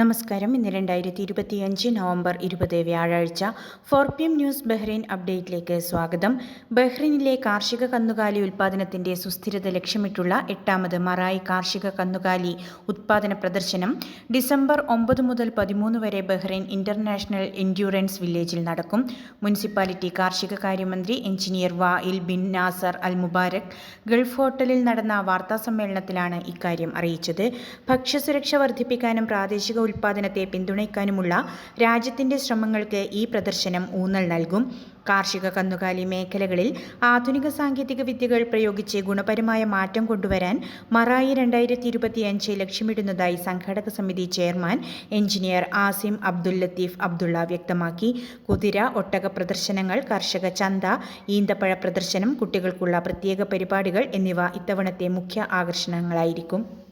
നമസ്കാരം. ഇന്ന് രണ്ടായിരത്തി ഇരുപത്തിയഞ്ച് നവംബർ ഇരുപത് വ്യാഴാഴ്ച four P M news Bahrain അപ്ഡേറ്റിലേക്ക് സ്വാഗതം. ബഹ്റൈനിലെ കാർഷിക കന്നുകാലി ഉൽപ്പാദനത്തിന്റെ സുസ്ഥിരത ലക്ഷ്യമിട്ടുള്ള എട്ടാമത് മറായി കാർഷിക കന്നുകാലി ഉത്പാദന പ്രദർശനം ഡിസംബർ ഒമ്പത് മുതൽ പതിമൂന്ന് വരെ ബഹ്റൈൻ ഇന്റർനാഷണൽ എൻഡ്യൂറൻസ് വില്ലേജിൽ നടക്കും. മുനിസിപ്പാലിറ്റി കാർഷിക കാര്യമന്ത്രി engineer Wael bin Nasser Al Mubarak Gulf ഹോട്ടലിൽ നടന്ന വാർത്താ സമ്മേളനത്തിലാണ് ഇക്കാര്യം അറിയിച്ചത്. ഭക്ഷ്യസുരക്ഷ വർദ്ധിപ്പിക്കാനും പ്രാദേശിക ഉൽപ്പാദനത്തെ പിന്തുണയ്ക്കാനുമുള്ള രാജ്യത്തിന്റെ ശ്രമങ്ങൾക്ക് ഈ പ്രദർശനം ഊന്നൽ നൽകും. കാർഷിക കന്നുകാലി മേഖലകളിൽ ആധുനിക സാങ്കേതിക വിദ്യകൾ പ്രയോഗിച്ച് ഗുണപരമായ മാറ്റം കൊണ്ടുവരാൻ മറായി രണ്ടായിരത്തി ഇരുപത്തിയഞ്ച് ലക്ഷ്യമിടുന്നതായി സംഘാടക സമിതി chairman engineer Asim Abdul Latif Abdulla വ്യക്തമാക്കി. കുതിര ഒട്ടക പ്രദർശനങ്ങൾ കർഷക ചന്ത ഈന്തപ്പഴ പ്രദർശനം കുട്ടികൾക്കുള്ള പ്രത്യേക പരിപാടികൾ എന്നിവ ഇത്തവണത്തെ മുഖ്യ ആകർഷണങ്ങളായിരിക്കും.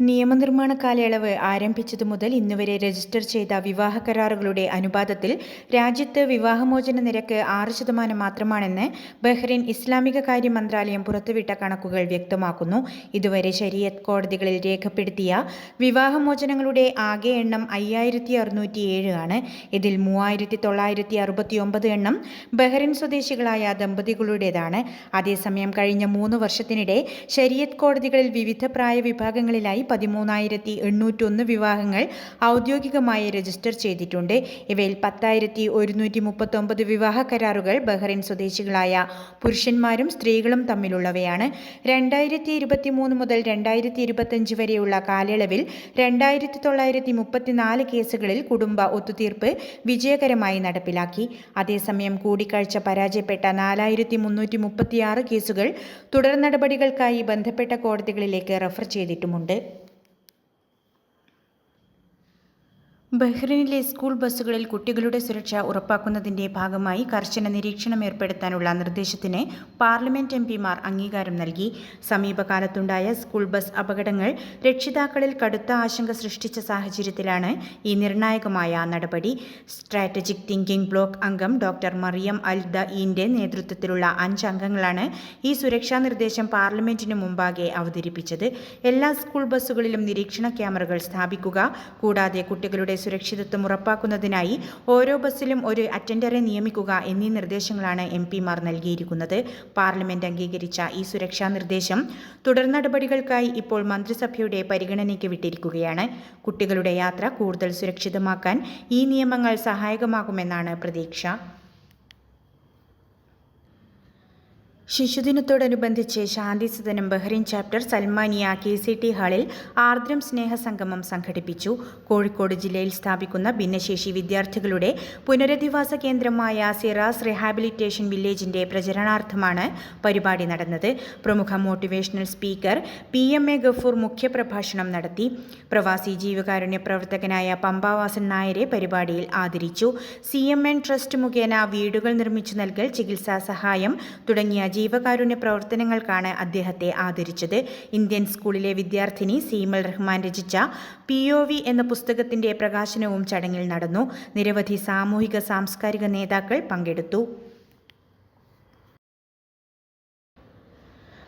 നിയമനിർമ്മാണ കാലയളവ് ആരംഭിച്ചതു മുതൽ ഇന്നുവരെ രജിസ്റ്റർ ചെയ്ത വിവാഹ കരാറുകളുടെ അനുപാതത്തിൽ രാജ്യത്ത് വിവാഹമോചന നിരക്ക് ആറ് ശതമാനം മാത്രമാണെന്ന് ബഹ്റൈൻ ഇസ്ലാമിക കാര്യ മന്ത്രാലയം പുറത്തുവിട്ട കണക്കുകൾ വ്യക്തമാക്കുന്നു. ഇതുവരെ ശരീഅത്ത് കോടതികളിൽ രേഖപ്പെടുത്തിയ വിവാഹമോചനങ്ങളുടെ ആകെ എണ്ണം അയ്യായിരത്തി അറുന്നൂറ്റി ഏഴ് ആണ്. ഇതിൽ മൂവായിരത്തി തൊള്ളായിരത്തി അറുപത്തി ഒമ്പത് എണ്ണം ബഹ്റൈൻ സ്വദേശികളായ ദമ്പതികളുടേതാണ്. അതേസമയം കഴിഞ്ഞ മൂന്ന് വർഷത്തിനിടെ ശരീഅത്ത് കോടതികളിൽ വിവിധ പ്രായ വിഭാഗങ്ങളിലായി പതിമൂന്നായിരത്തി എണ്ണൂറ്റൊന്ന് വിവാഹങ്ങൾ ഔദ്യോഗികമായി രജിസ്റ്റർ ചെയ്തിട്ടുണ്ട്. ഇവയിൽ പത്തായിരത്തി ഒരുന്നൂറ്റി മുപ്പത്തൊമ്പത് വിവാഹ കരാറുകൾ ബഹ്റൈൻ സ്വദേശികളായ പുരുഷന്മാരും സ്ത്രീകളും തമ്മിലുള്ളവയാണ്. രണ്ടായിരത്തി ഇരുപത്തി മൂന്ന് മുതൽ രണ്ടായിരത്തി ഇരുപത്തഞ്ച് വരെയുള്ള കാലയളവിൽ രണ്ടായിരത്തി തൊള്ളായിരത്തി മുപ്പത്തിനാല് കേസുകളിൽ കുടുംബ ഒത്തുതീർപ്പ് വിജയകരമായി നടപ്പിലാക്കി. അതേസമയം കൂടിക്കാഴ്ച പരാജയപ്പെട്ട നാലായിരത്തി മുന്നൂറ്റി മുപ്പത്തിയാറ് കേസുകൾ തുടർ നടപടികൾക്കായി ബന്ധപ്പെട്ട കോടതികളിലേക്ക് റഫർ ചെയ്തിട്ടുമുണ്ട്. ബഹ്റൈനിലെ സ്കൂൾ ബസ്സുകളിൽ കുട്ടികളുടെ സുരക്ഷ ഉറപ്പാക്കുന്നതിന്റെ ഭാഗമായി കർശന നിരീക്ഷണം ഏർപ്പെടുത്താനുള്ള നിർദ്ദേശത്തിന് പാർലമെന്റ് എം പിമാർ അംഗീകാരം നൽകി. സമീപകാലത്തുണ്ടായ സ്കൂൾ ബസ് അപകടങ്ങൾ രക്ഷിതാക്കളിൽ കടുത്ത ആശങ്ക സൃഷ്ടിച്ച സാഹചര്യത്തിലാണ് ഈ നിർണായകമായ നടപടി. സ്ട്രാറ്റജിക് തിങ്കിംഗ് ബ്ലോക്ക് അംഗം ഡോക്ടർ മറിയം അൽ ദഈന്റെ നേതൃത്വത്തിലുള്ള അഞ്ച് അംഗങ്ങളാണ് ഈ സുരക്ഷാ നിർദ്ദേശം പാർലമെന്റിന് മുമ്പാകെ അവതരിപ്പിച്ചത്. എല്ലാ സ്കൂൾ ബസ്സുകളിലും നിരീക്ഷണ ക്യാമറകൾ സ്ഥാപിക്കുക കൂടാതെ കുട്ടികളുടെ സുരക്ഷിതത്വം ഉറപ്പാക്കുന്നതിനായി ഓരോ ബസ്സിലും ഒരു അറ്റൻഡറെ നിയമിക്കുക എന്നീ നിർദ്ദേശങ്ങളാണ് എം പിമാർ നൽകിയിരിക്കുന്നത്. പാർലമെന്റ് അംഗീകരിച്ച ഈ സുരക്ഷാ നിർദ്ദേശം തുടർ നടപടികൾക്കായി ഇപ്പോൾ മന്ത്രിസഭയുടെ പരിഗണനയ്ക്ക് വിട്ടിരിക്കുകയാണ്. കുട്ടികളുടെ യാത്ര കൂടുതൽ സുരക്ഷിതമാക്കാൻ ഈ നിയമങ്ങൾ സഹായകമാകുമെന്നാണ് പ്രതീക്ഷ. ശിശുദിനത്തോടനുബന്ധിച്ച് Shanti Sadanam Bahrain chapter Salmaniya K C T ഹാളിൽ ആർദ്രം സ്നേഹ സംഗമം സംഘടിപ്പിച്ചു. കോഴിക്കോട് ജില്ലയിൽ സ്ഥാപിക്കുന്ന ഭിന്നശേഷി വിദ്യാർത്ഥികളുടെ പുനരധിവാസ കേന്ദ്രമായ സിറാസ് റിഹാബിലിറ്റേഷൻ വില്ലേജിന്റെ പ്രചരണാർത്ഥമാണ് പരിപാടി നടന്നത്. പ്രമുഖ motivational speaker P M A Gafoor മുഖ്യപ്രഭാഷണം നടത്തി. പ്രവാസി ജീവകാരുണ്യ പ്രവർത്തകനായ പമ്പാവാസൻ നായരെ പരിപാടിയിൽ ആദരിച്ചു. സി എം എൻ ട്രസ്റ്റ് മുഖേന വീടുകൾ നിർമ്മിച്ചു നൽകൽ ചികിത്സാ സഹായം തുടങ്ങിയ ജീവകാരുണ്യ പ്രവർത്തനങ്ങൾക്കാണ് അദ്ദേഹത്തെ ആദരിച്ചത്. ഇന്ത്യൻ സ്കൂളിലെ വിദ്യാർത്ഥിനി സീമൽ റഹ്മാൻ രചിച്ച പി ഒ വി എന്ന പുസ്തകത്തിന്റെ പ്രകാശനവും ചടങ്ങിൽ നടന്നു. നിരവധി സാമൂഹിക സാംസ്കാരിക നേതാക്കൾ പങ്കെടുത്തു.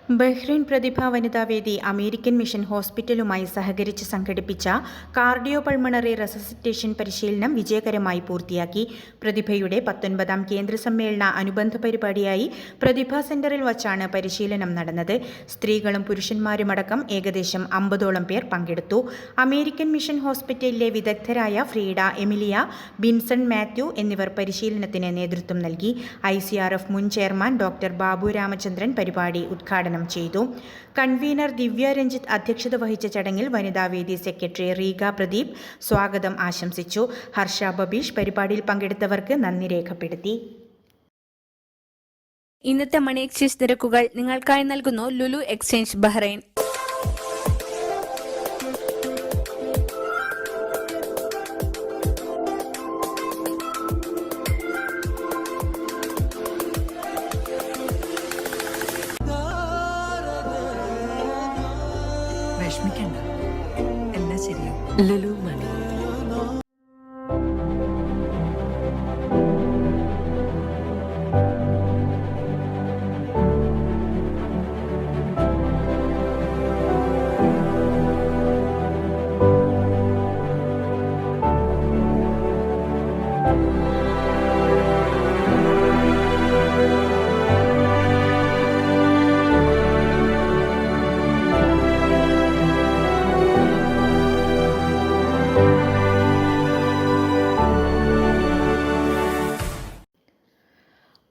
ബഹ്റൈൻ പ്രതിഭാ വനിതാ വേദി അമേരിക്കൻ മിഷൻ ഹോസ്പിറ്റലുമായി സഹകരിച്ച് സംഘടിപ്പിച്ച കാർഡിയോ പൾമണറി റെസസിറ്റേഷൻ പരിശീലനം വിജയകരമായി പൂർത്തിയാക്കി. പ്രതിഭയുടെ പത്തൊൻപതാം കേന്ദ്ര സമ്മേളന അനുബന്ധ പരിപാടിയായി പ്രതിഭ സെന്ററിൽ വച്ചാണ് പരിശീലനം നടന്നത്. സ്ത്രീകളും പുരുഷന്മാരുമടക്കം ഏകദേശം അമ്പതോളം പേർ പങ്കെടുത്തു. അമേരിക്കൻ മിഷൻ ഹോസ്പിറ്റലിലെ വിദഗ്ധരായ ഫ്രീഡ എമിലിയ ബിൻസൺ മാത്യു എന്നിവർ പരിശീലനത്തിന് നേതൃത്വം നൽകി. ഐ മുൻ ചെയർമാൻ ഡോക്ടർ ബാബു രാമചന്ദ്രൻ പരിപാടി ഉദ്ഘാടനം ചെയ്തു. കൺവീനർ ദിവ്യ രഞ്ജിത്ത് അധ്യക്ഷത വഹിച്ച ചടങ്ങിൽ വനിതാവേദി സെക്രട്ടറി റീഗ പ്രദീപ് സ്വാഗതം ആശംസിച്ചു. ഹർഷ ബബീഷ് പരിപാടിയിൽ പങ്കെടുത്തവർക്ക് നന്ദി രേഖപ്പെടുത്തി. ഇന്നത്തെ മണി എക്സ്ചേഞ്ച് നിരക്കുകൾ നിങ്ങൾക്കായി നൽകുന്നു Lulu exchange Bahrain.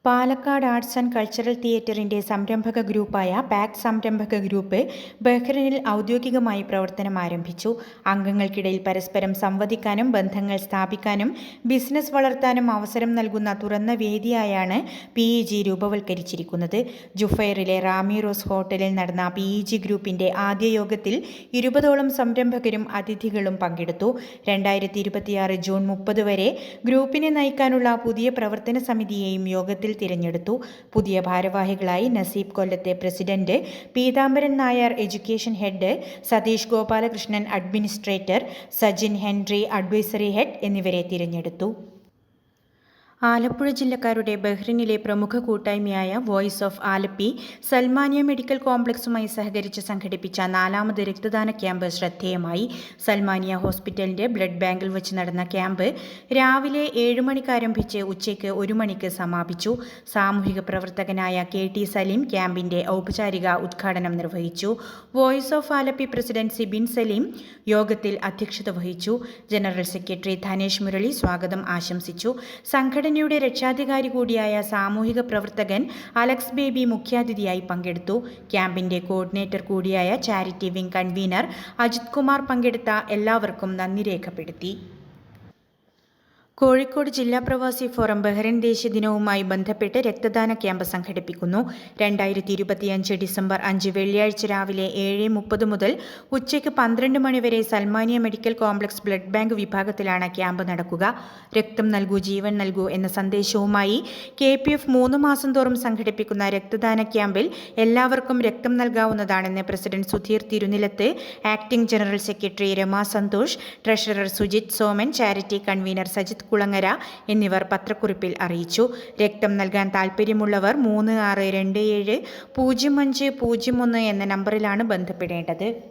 Palakkad arts and cultural തിയേറ്ററിന്റെ സംരംഭക ഗ്രൂപ്പായ പാക് സംരംഭക ഗ്രൂപ്പ് ബഹ്റിനിൽ ഔദ്യോഗികമായി പ്രവർത്തനം ആരംഭിച്ചു. അംഗങ്ങൾക്കിടയിൽ പരസ്പരം സംവദിക്കാനും ബന്ധങ്ങൾ സ്ഥാപിക്കാനും ബിസിനസ് വളർത്താനും അവസരം നൽകുന്ന തുറന്ന വേദിയായാണ് പി ഇ ജി രൂപവൽക്കരിച്ചിരിക്കുന്നത്. ജുഫൈറിലെ റാമിറോസ് ഹോട്ടലിൽ നടന്ന പി ഇ ജി ഗ്രൂപ്പിന്റെ ആദ്യ യോഗത്തിൽ ഇരുപതോളം സംരംഭകരും അതിഥികളും പങ്കെടുത്തു. രണ്ടായിരത്തി ഇരുപത്തിയാറ് ജൂൺ മുപ്പത് വരെ ഗ്രൂപ്പിനെ നയിക്കാനുള്ള പുതിയ പ്രവർത്തന സമിതിയെയും യോഗത്തിൽ തിരഞ്ഞെടുത്തു. പുതിയ ഭാരവാഹികളായി നസീബ് കൊല്ലത്തെ president Peethambaran Nair education head Satheesh Gopalakrishnan administrator Sajin Henry advisory head എന്നിവരെ തിരഞ്ഞെടുത്തു. ആലപ്പുഴ ജില്ലക്കാരുടെ ബഹ്റിനിലെ പ്രമുഖ കൂട്ടായ്മയായ voice of Alleppey Salmaniya medical കോംപ്ലക്സുമായി സഹകരിച്ച് സംഘടിപ്പിച്ച നാലാമത് രക്തദാന ക്യാമ്പ് ശ്രദ്ധേയമായി. സൽമാനിയ ഹോസ്പിറ്റലിന്റെ ബ്ലഡ് ബാങ്കിൽ വെച്ച് നടന്ന ക്യാമ്പ് രാവിലെ ഏഴ് മണിക്ക് ആരംഭിച്ച് ഉച്ചയ്ക്ക് ഒരു മണിക്ക് സമാപിച്ചു. സാമൂഹിക പ്രവർത്തകനായ കെ ടി സലീം ക്യാമ്പിന്റെ ഔപചാരിക ഉദ്ഘാടനം നിർവഹിച്ചു. Voice of Alleppey president Sibin Saleem യോഗത്തിൽ അധ്യക്ഷത വഹിച്ചു. ജനറൽ സെക്രട്ടറി ധനേഷ് മുരളി സ്വാഗതം ആശംസിച്ചു. സംഘടനയുടെ രക്ഷാധികാരി കൂടിയായ സാമൂഹിക പ്രവർത്തകൻ അലക്സ് ബേബി മുഖ്യാതിഥിയായി പങ്കെടുത്തു. ക്യാമ്പിന്റെ കോർഡിനേറ്റർ കൂടിയായ charity wing convener Ajith Kumar പങ്കെടുത്ത എല്ലാവർക്കും നന്ദി രേഖപ്പെടുത്തി. കോഴിക്കോട് ജില്ലാ പ്രവാസി ഫോറം ബഹ്റൈൻ ദേശീയ ദിനവുമായി ബന്ധപ്പെട്ട് രക്തദാന ക്യാമ്പ് സംഘടിപ്പിക്കുന്നു. രണ്ടായിരത്തി ഇരുപത്തിയഞ്ച് ഡിസംബർ അഞ്ച് വെള്ളിയാഴ്ച രാവിലെ ഏഴ് മുപ്പത് മുതൽ ഉച്ചയ്ക്ക് പന്ത്രണ്ട് മണിവരെ Salmaniya medical complex blood bank വിഭാഗത്തിലാണ് ക്യാമ്പ് നടക്കുക. രക്തം നൽകൂ ജീവൻ നൽകൂ എന്ന സന്ദേശവുമായി കെ പി എഫ് മൂന്ന് മാസം തോറും സംഘടിപ്പിക്കുന്ന രക്തദാന ക്യാമ്പിൽ എല്ലാവർക്കും രക്തം നൽകാവുന്നതാണെന്ന് president Sudheer Thirunilath acting general secretary Rama Santhosh treasurer Sujith Soman charity convener Sajith Kulangara എന്നിവർ പത്രക്കുറിപ്പിൽ അറിയിച്ചു. രക്തം നൽകാൻ താൽപ്പര്യമുള്ളവർ മൂന്ന് ആറ് രണ്ട് ഏഴ് പൂജ്യം അഞ്ച് പൂജ്യം ഒന്ന് എന്ന നമ്പറിലാണ് ബന്ധപ്പെടേണ്ടത്.